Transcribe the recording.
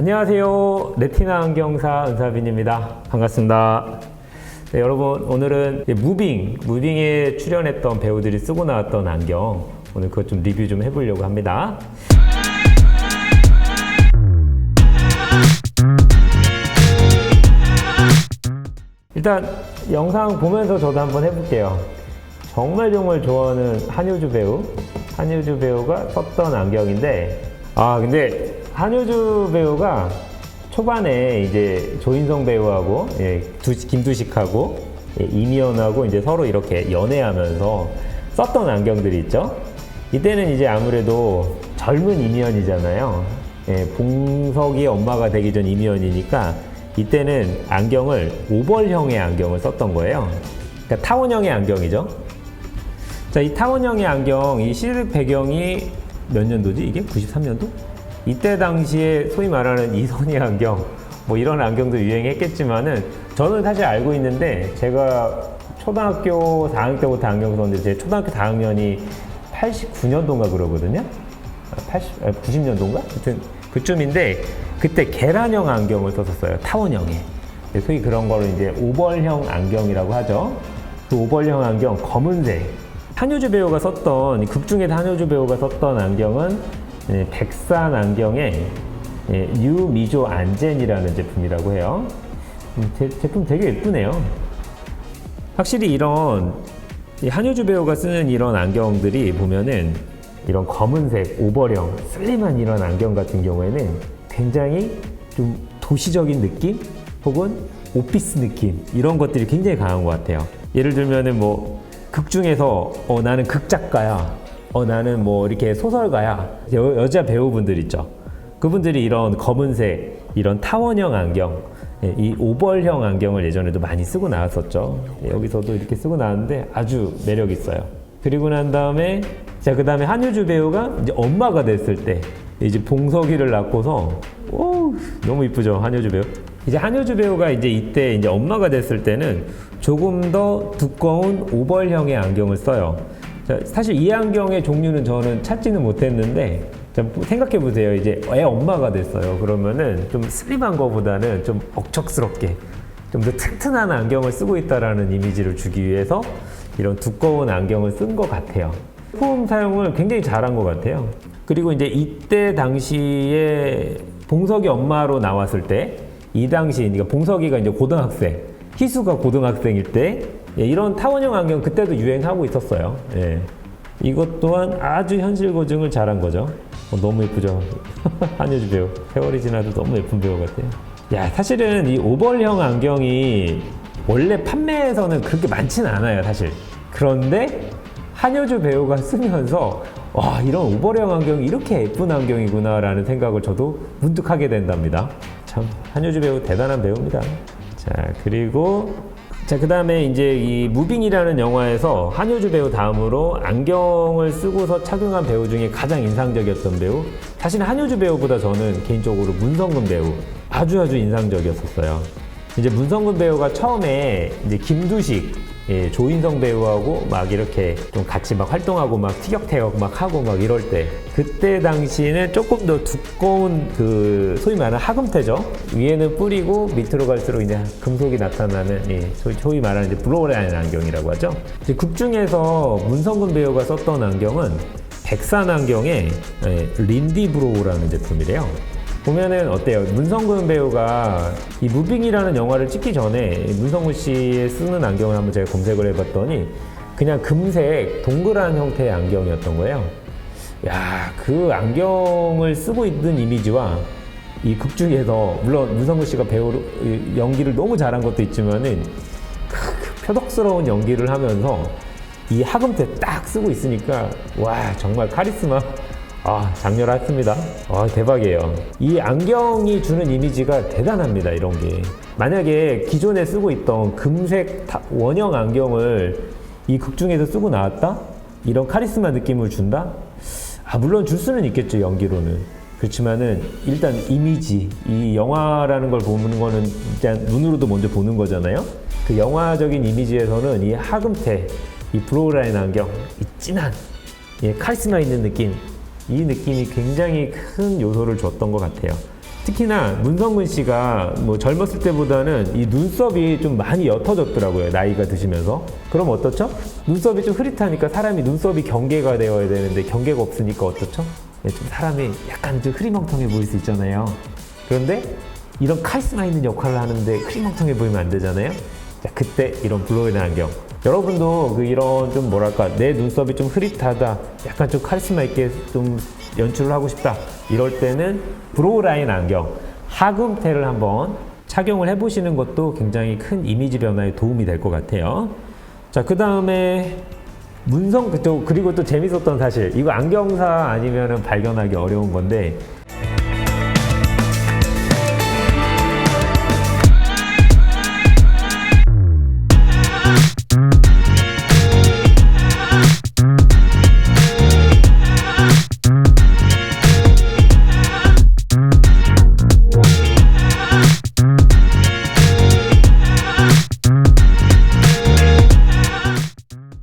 안녕하세요. 레티나 안경사 은사빈입니다. 반갑습니다. 네, 여러분 오늘은 무빙, 무빙에 출연했던 배우들이 쓰고 나왔던 안경 오늘 그것 좀 리뷰 좀 해보려고 합니다. 일단 영상 보면서 저도 한번 해볼게요. 정말 정말 좋아하는 한효주 배우, 한효주 배우가 썼던 안경인데, 아 근데 한효주 배우가 초반에 이제 조인성 배우하고 예, 두- 김두식하고 예, 이미연하고 이제 서로 이렇게 연애하면서 썼던 안경들이 있죠. 이때는 이제 아무래도 젊은 이미연이잖아요. 예, 봉석이 엄마가 되기 전 이미연이니까 이때는 안경을 오벌형의 안경을 썼던 거예요. 그러니까 타원형의 안경이죠. 자, 이 타원형의 안경, 이 시드 배경이 몇 년도지? 이게 93년도? 이때 당시에 소위 말하는 이선희 안경, 뭐 이런 안경도 유행했겠지만은 저는 사실 알고 있는데 제가 초등학교 4학년 때부터 안경 썼는데 제 초등학교 4학년이 89년도인가 그러거든요. 80, 90년도인가? 하여튼 그쯤인데 그때 계란형 안경을 썼었어요. 타원형에. 소위 그런 거를 이제 오벌형 안경이라고 하죠. 그 오벌형 안경 검은색. 한효주 배우가 썼던 극 중에 한효주 배우가 썼던 안경은 예, 백산 안경의 예, 뉴미조 안젠이라는 제품이라고 해요. 음, 제, 제품 되게 예쁘네요. 확실히 이런 이 한효주 배우가 쓰는 이런 안경들이 보면은 이런 검은색 오버령 슬림한 이런 안경 같은 경우에는 굉장히 좀 도시적인 느낌 혹은 오피스 느낌 이런 것들이 굉장히 강한 것 같아요. 예를 들면은 뭐 극 중에서 어 나는 극작가야, 어 나는 뭐 이렇게 소설가야 여, 여자 배우분들 있죠. 그분들이 이런 검은색 이런 타원형 안경 예, 이 오벌형 안경을 예전에도 많이 쓰고 나왔었죠. 예, 여기서도 이렇게 쓰고 나왔는데 아주 매력 있어요. 그리고 난 다음에 자 그다음에 한효주 배우가 이제 엄마가 됐을 때 이제 봉석이를 낳고서 오 너무 이쁘죠 한효주 배우. 이제 한효주 배우가 이제 이때 이제 엄마가 됐을 때는 조금 더 두꺼운 오벌형의 안경을 써요. 자, 사실 이 안경의 종류는 저는 찾지는 못했는데 자, 생각해 보세요. 이제 애 엄마가 됐어요. 그러면은 좀 슬림한 거보다는 좀 억척스럽게 좀 더 튼튼한 안경을 쓰고 있다라는 이미지를 주기 위해서 이런 두꺼운 안경을 쓴 것 같아요. 소품 사용을 굉장히 잘한 것 같아요. 그리고 이제 이때 당시에 봉석이 엄마로 나왔을 때 이 당시 그러니까 봉석이가 이제 고등학생, 희수가 고등학생일 때 예, 이런 타원형 안경 그때도 유행하고 있었어요. 예. 이것 또한 아주 현실 고증을 잘한 거죠. 어, 너무 예쁘죠. 한효주 배우. 세월이 지나도 너무 예쁜 배우 같아요. 야, 사실은 이 오벌형 안경이 원래 판매에서는 그렇게 많지는 않아요, 사실. 그런데 한효주 배우가 쓰면서 와, 이런 오벌형 안경이 이렇게 예쁜 안경이구나라는 생각을 저도 문득 하게 된답니다. 참, 한효주 배우 대단한 배우입니다. 자, 그리고 자, 그 다음에 이제 이 무빙이라는 영화에서 한효주 배우 다음으로 안경을 쓰고서 착용한 배우 중에 가장 인상적이었던 배우. 사실 한효주 배우보다 저는 개인적으로 문성근 배우 아주 아주 인상적이었었어요. 이제 문성근 배우가 처음에 이제 김두식, 예, 조인성 배우하고 막 이렇게 좀 같이 막 활동하고 막 티격태격 막 하고 막 이럴 때 그때 당시에는 조금 더 두꺼운 그 소위 말하는 하금테죠 위에는 뿌리고 밑으로 갈수록 이제 금속이 나타나는 예, 소위, 소위 말하는 이제 블로우라인 안경이라고 하죠. 이제 극 중에서 문성근 배우가 썼던 안경은 백산 안경의 예, 린디 브로우라는 제품이래요. 보면은 어때요? 문성근 배우가 이 무빙이라는 영화를 찍기 전에 이 문성근 씨의 쓰는 안경을 한번 제가 검색을 해봤더니 그냥 금색 동그란 형태의 안경이었던 거예요. 야, 그 안경을 쓰고 있는 이미지와 이 극 중에서 물론 문성근 씨가 배우로 이 연기를 너무 잘한 것도 있지만은 그 표독스러운 연기를 하면서 이 하금테 딱 쓰고 있으니까 와 정말 카리스마 아 장렬했습니다. 아 대박이에요. 이 안경이 주는 이미지가 대단합니다 이런 게. 만약에 기존에 쓰고 있던 금색 타- 원형 안경을 이 극 중에서 쓰고 나왔다? 이런 카리스마 느낌을 준다? 아 물론 줄 수는 있겠죠 연기로는. 그렇지만은 일단 이미지 이 영화라는 걸 보는 거는 일단 눈으로도 먼저 보는 거잖아요? 그 영화적인 이미지에서는 이 하금테 이 브로우라인 안경 이 진한 예, 카리스마 있는 느낌 이 느낌이 굉장히 큰 요소를 줬던 것 같아요 특히나 문성근 씨가 뭐 젊었을 때보다는 이 눈썹이 좀 많이 옅어졌더라고요. 나이가 드시면서. 그럼 어떻죠? 눈썹이 좀 흐릿하니까 사람이 눈썹이 경계가 되어야 되는데 경계가 없으니까 어떻죠? 네, 좀 사람이 약간 좀 흐리멍텅해 보일 수 있잖아요. 그런데 이런 카리스마 있는 역할을 하는데 흐리멍텅해 보이면 안 되잖아요. 자, 그때 이런 블로이드 안경. 여러분도 그 이런 좀 뭐랄까 내 눈썹이 좀 흐릿하다, 약간 좀 카리스마 있게 좀 연출을 하고 싶다. 이럴 때는 브로우 라인 안경 하금테를 한번 착용을 해보시는 것도 굉장히 큰 이미지 변화에 도움이 될 것 같아요. 자, 그 다음에 문성 그쪽 그리고 또 재밌었던 사실 이거 안경사 아니면은 발견하기 어려운 건데